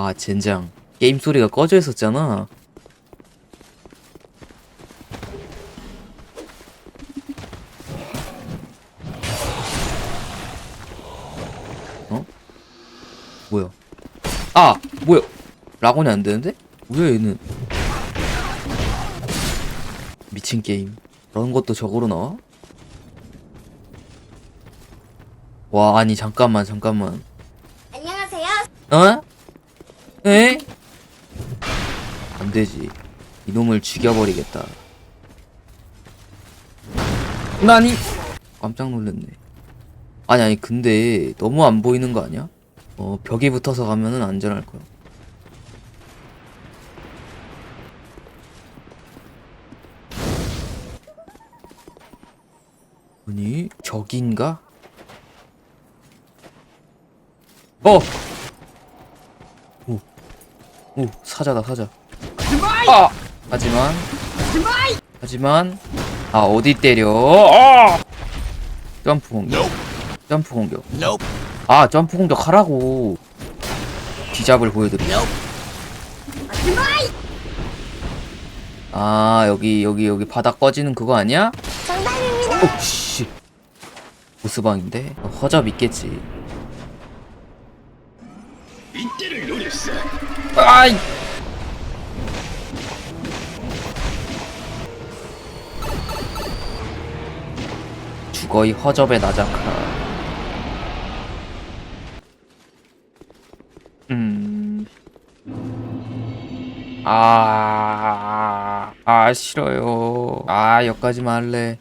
아 젠장 게임 소리가 꺼져 있었잖아 어? 뭐야 아 뭐야 라곤이 안 되는데? 뭐야 얘는 미친 게임 그런 것도 저거로 나와? 와 아니 잠깐만 잠깐만 안녕하세요. 어? 에? 안 되지. 이놈을 죽여버리겠다. 나니? 깜짝 놀랐네. 아니, 아니, 근데 너무 안 보이는 거 아니야? 어, 벽에 붙어서 가면은 안전할 거야. 아니, 적인가? 어! 오, 오, 사자다, 사자. 아! 하지만, 하지만, 아, 어디 때려? 아! 점프 공격. 점프 공격. 아, 점프 공격 하라고. 뒤잡을 보여드릴게요. 아, 여기, 여기, 여기 바닥 꺼지는 그거 아니야? 정답입니다. 오, 씨. 보스방인데? 어, 허접 있겠지. 이때를 노렸어. 아이! 죽어 이 허접의 나자카 음... 아... 아 싫어요 아 여기까지만 할래